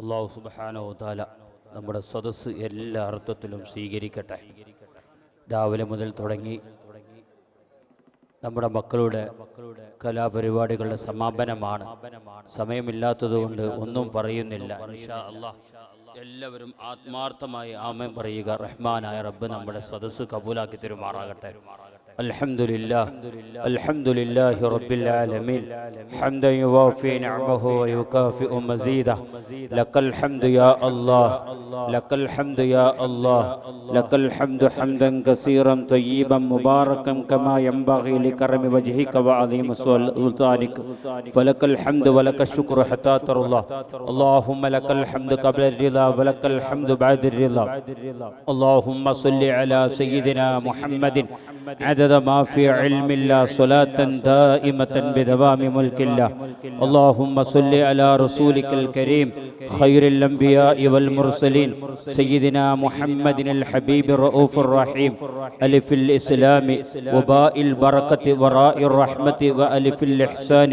അള്ളാഹു സുബാനോ താല നമ്മുടെ സദസ്സ് എല്ലാ അർത്ഥത്തിലും സ്വീകരിക്കട്ടെ. രാവിലെ മുതൽ തുടങ്ങി നമ്മുടെ മക്കളുടെ കലാപരിപാടികളുടെ സമാപനമാണ്. സമയമില്ലാത്തതുകൊണ്ട് ഒന്നും പറയുന്നില്ല. എല്ലാവരും ആത്മാർത്ഥമായി ആമയം പറയുക. റഹ്മാനായ റബ്ബ് നമ്മുടെ സദസ്സ് കബൂലാക്കി തരുമാറാകട്ടെ. الحمد لله الحمد لله رب العالمين. حمدا يوافي نعمه ويكافئ مزيده. لك الحمد يا الله لك الحمد يا الله لك الحمد حمدا كثيرا طيبا مباركا كما ينبغي لكرم وجهك وعظيم سلطانك. فلك الحمد ولك الشكر حتى ترى الله اللهم لك الحمد قبل الرضا ولك الحمد بعد الرضا. اللهم صل على سيدنا محمد. عدد ما في علم الله صلاة دائمة بدوام ملك الله. اللهم صل على رسولك الكريم خير الأنبياء والمرسلين سيدنا محمد الحبيب الرؤوف الرحيم. ألف الإسلام وباء البركة وراء الرحمة وألف الإحسان.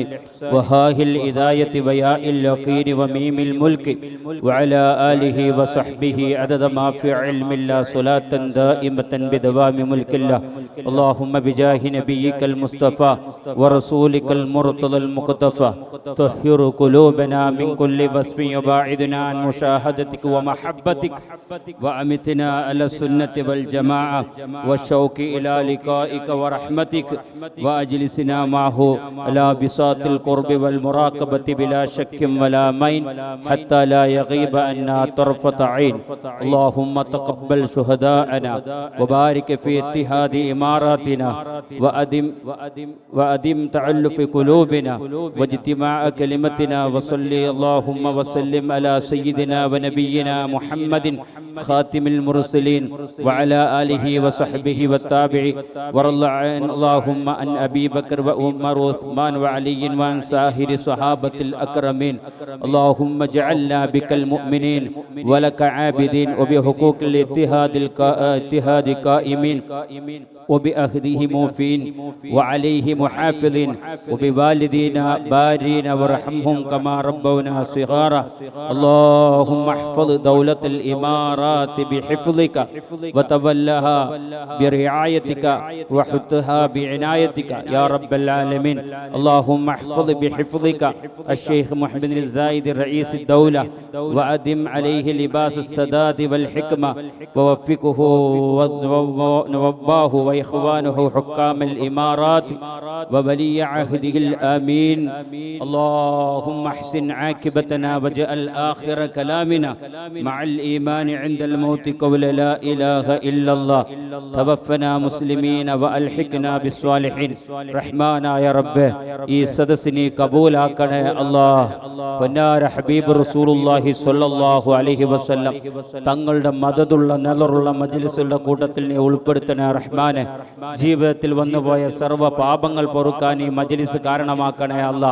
وهاه الإذاية وياء اليقين وميم الملك. وعلى آله وصحبه عدد ما في علم الله صلاة دائمة بدوام ملك الله. اللهم بجاه نبيك المصطفى ورسولك المرتضى المقتفى. طهر قلوبنا من كل وصف يباعدنا عن مشاهدتك ومحبتك. وأمتنا على السنة والجماعة والشوق إلى لقائك ورحمتك. وأجلسنا معه على بساط القرب والمراقبة بلا شك ولا مين حتى لا يغيب عنا طرفة عين. اللهم تقبل شهداءنا وبارك في اتحاد إماراتنا وأدم وأدم تعلف قلوبنا واجتماع كلمتنا وصلي اللهم وسلم على سيدنا ونبينا محمد خاتم المرسلين وعلى آله وصحبه والتابع ورضى اللهم عن أبي بكر وعمر وعثمان وعلي وعن ساهر صحابة الأكرمين. اللهم اجعلنا بك المؤمنين ولك عابدين وبحقوق الاتحاد الاتحاد قائمين وبأهده موفين وعليه محافظين وبوالدينا بارين وارحمهم كما ربونا صغارا. اللهم احفظ دولة الإمارات بحفظك وتولها برعايتك وحطها بعنايتك يا رب العالمين. اللهم احفظ بحفظك الشيخ محمد الزايد رئيس الدولة. وأدم عليه لباس السداد والحكمة. ووفقه ونوباه وإخوانه حكام الإمارات وولي عهده الآمين اللهم احسن عاقبتنا واجعل آخر كلامنا مع الإيمان عند الموت قول لا إله إلا الله توفنا مسلمين وألحقنا بالصالحين رحمانا يا رب ഈ സദസ്സിനെ കബൂലാക്കണേ അല്ലാഹ് പൊന്നാര ഹബീബ് റസൂലുള്ളാഹി സ്വല്ലല്ലാഹു അലൈഹി വസല്ലം തങ്ങളുടെ മദതുള്ള നിലറുള്ള മജ്ലിസുള്ള കൂട്ടത്തിൽ നീ ഉൾപ്പെടുത്തണേ റഹ്മാനെ ജീവിതത്തിൽ വന്നുപോയ സർവ പാപങ്ങൾ പൊറുക്കാൻ ഈ മജ്ലിസ് കാരണമാക്കണേ അല്ല.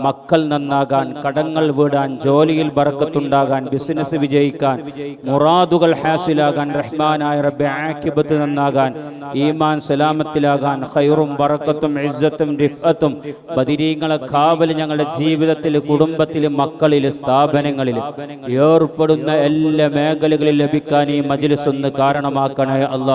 മക്കൾ നന്നാകാൻ കടങ്ങൾ വീടാൻ ജോലിയിൽ ബറക്കത്തുണ്ടാകാൻ ബിസിനസ് വിജയിക്കാൻ മുറാദുകൾ ഹാസിലാകാൻ റഹ്മാനായ റബ്ബെ ആക്കിബത്ത് നന്നാകാൻ ഈമാൻ സലാമത്തിലാകാൻ ഖൈറും ബറക്കത്തും ഇസ്സത്തും റിഫത്തും ബദിരീങ്ങളെ കാവൽ ഞങ്ങളുടെ ജീവിതത്തിൽ കുടുംബത്തിൽ മക്കളിൽ സ്ഥാപനങ്ങളിൽ ഏർപ്പെടുന്ന എല്ലാ മേഖലകളിൽ ലഭിക്കാൻ ഈ മജ്ലിസ് ഒന്ന് കാരണമാക്കണേ അല്ല.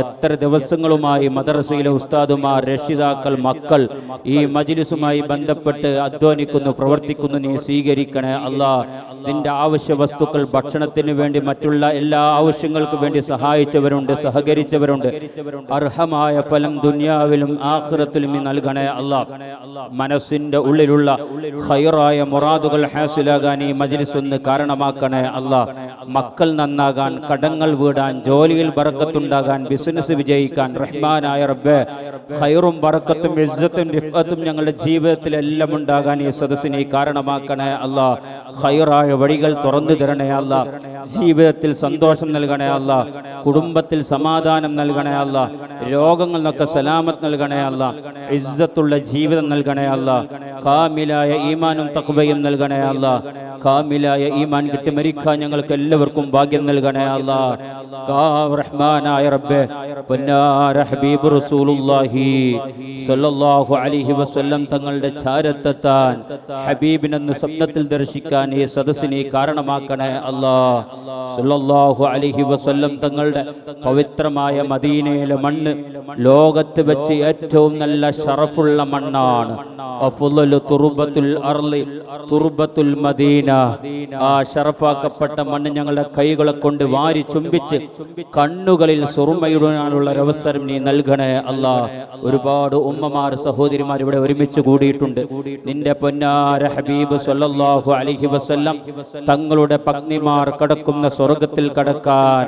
എത്ര ദിവസങ്ങളുമായി മദ്രസയിലെ ഉസ്താദുമാർ രക്ഷിതാക്കൾ മക്കൾ ഈ മജ്ലിസുമായി ബന്ധപ്പെട്ട് അധ്വാനിക്കുന്നു പ്രവർത്തിക്കുന്നു നീ സ്വീകരിക്കണേ അല്ലാ. നിന്റെ ആവശ്യ വസ്തുക്കൾ ഭക്ഷണത്തിന് വേണ്ടി മറ്റുള്ള എല്ലാ ആവശ്യങ്ങൾക്കും വേണ്ടി സഹായിച്ചവരുണ്ട് സഹകരിച്ചവരുണ്ട്. അർഹമായ ഫലം ദുനിയാവിലും ആഖിറത്തിലും നീ നൽകണേ അല്ലാ. മനസ്സിന്റെ ഉള്ളിലുള്ള ഹൈറായ മുറാദുകൾ ഹാസിലാകാൻ ഈ മജ്ലിസ് ഒന്ന് കാരണമാക്കണേ അല്ലാ. മക്കൾ നന്നാകാൻ കടങ്ങൾ വീടാൻ ജോലിയിൽ ബറക്കത്തുണ്ടാകാൻ ബിസിനസ് വിജയിക്കാൻ റഹ്മാനായ റബ്ബെ ഹൈറും ബറക്കത്തും ഇസ്സത്തും റിഫത്തും ഞങ്ങളുടെ ജീവിതത്തിൽ എല്ലാം ഉണ്ടാകാൻ ഈ സദസ്സിനെ കാരണമാക്കണേ അല്ലാഹ് ഹൈറായ വഴികൾ തുറന്നു തരണേ അല്ല. ജീവിതത്തിൽ സന്തോഷം നൽകണേ അല്ല. കുടുംബത്തിൽ സമാധാനം നൽകണേ അല്ല. രോഗങ്ങൾ നിന്നൊക്കെ സലാമത്ത് നൽകണേ അല്ല. ഇസ്സത്തുള്ള ജീവിതം നൽകണേ അല്ല. കാമിലായ ഈമാനും തക്വയും നൽകണേ അല്ല. കാമിലായ ഈമാൻ കിട്ടി മരിക്കാൻ ഞങ്ങൾക്ക് എല്ലാവർക്കും ഭാഗ്യം നൽകണേ അല്ല. റഹ്മാനായ റബ്ബേ പൊന്നാര ഹബീബ് റസൂലുള്ളാഹി സ്വല്ലല്ലാഹു അലൈഹി വസല്ലം തങ്ങളുടെ ചാരത്തെത്താൻ ഹബീബിനെന്ന് സ്വപ്നത്തിൽ ദർശിക്കാൻ ഈ സദസ്സിനെ കാരണമാക്കണേ അല്ലാ. സ്വല്ലല്ലാഹു അലൈഹി വസല്ലം തങ്ങളുടെ പവിത്രമായ മദീനയിലെ മണ്ണ് ലോകത്ത് വെച്ച് ഏറ്റവും നല്ല ഷറഫുള്ള മണ്ണാണ്. തുർബത്തുൽ അർളി തുർബത്തുൽ മദീന. ആ ഷറഫാക്കപ്പെട്ട മണ്ണ് ഞങ്ങളുടെ കൈകളെ കൊണ്ട് വാരി ചുംബിച്ച് കണ്ണുകളിൽ സുറുമയിടാനുള്ള ഒരു അവസരം നീ നൽകണേ അല്ലാ. ഒരുപാട് ഉമ്മമാർ സഹോദരിമാർ ഇവിടെ ഒരുമിച്ച് കൂടിയിട്ടുണ്ട്. നിന്റെ പൊന്നാര ഹബീബ് സല്ലല്ലാഹു അലൈഹി വസല്ലം തങ്ങളുടെ പത്നിമാർ കടക്കുന്ന സ്വർഗത്തിൽ കടക്കാൻ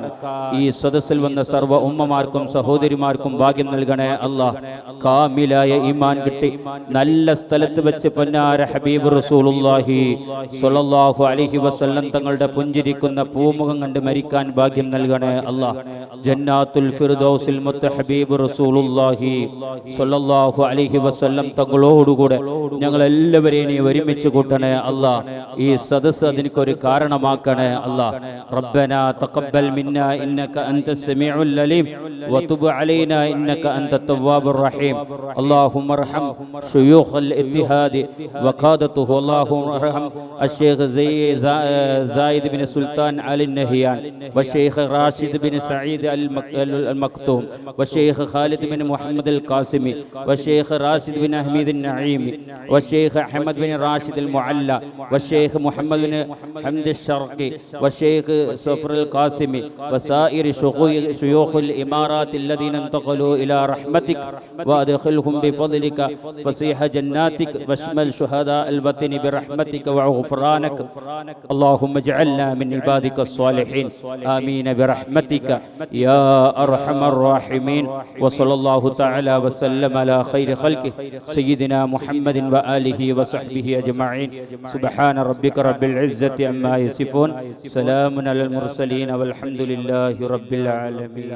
ഈ സദസ്സിൽ വന്ന സർവ ഉമ്മമാർക്കും സഹോദരിമാർക്കും ഭാഗ്യം നൽകണേ അല്ലാ. കാമിലായ ഈമാൻ കിട്ടി. നല്ല സ്ഥലത്ത് വെച്ച് പൊന്നാര ഹബീബ് റസൂലുള്ളാഹി സ്വല്ലല്ലാഹു അലൈഹി വസല്ലം തങ്ങളുടെ പുഞ്ചിരിക്കുന്ന പൂമുഖം കണ്ട് മരിക്കാൻ ഭാഗ്യം നൽകണേ അല്ലാ. ജന്നാത്തുൽ ഫിർദൗസിൽ മുത്ത ഹബീബ് റസൂലുള്ളാഹി സ്വല്ലല്ലാഹു അലൈഹി വസല്ലം തങ്ങളോടുകൂടെ ഞങ്ങൾ എല്ലാവരെയും നീ ഒരുമിച്ച് കൂട്ടണേ അല്ലാ ഈ സദസ്സ് അതിനൊരു കാരണമാക്കണേ അല്ലാ ربنا تقبل منا انك انت السميع العليم وتب علينا انك انت التواب الرحيم اللهم ارحم شيوخ الاتحاد وقادته اللهم ارحم الشيخ زي زايد بن سلطان علي النهيان والشيخ راشد بن سعيد المك- المكتوم والشيخ خالد بن محمد القاسمي والشيخ راشد بن حميد النعيمي والشيخ أحمد بن راشد المعلى والشيخ محمد بن حمد الشرقي والشيخ صفر القاسمي وسائر شيوخ- الإمارات الذين انتقلوا إلى رحمتك وأدخلهم بفضلك فصيح جناتك واشمل شهداء الوطن برحمتك وغفرانك. اللهم اجعلنا من عبادك الصالحين. آمين برحمتك. يا أرحم الراحمين. وصلى الله تعالى وسلم على خير خلقه سيدنا محمد واله وصحبه اجمعين سبحان ربك رب العزه عما يصفون سلام على المرسلين والحمد لله رب العالمين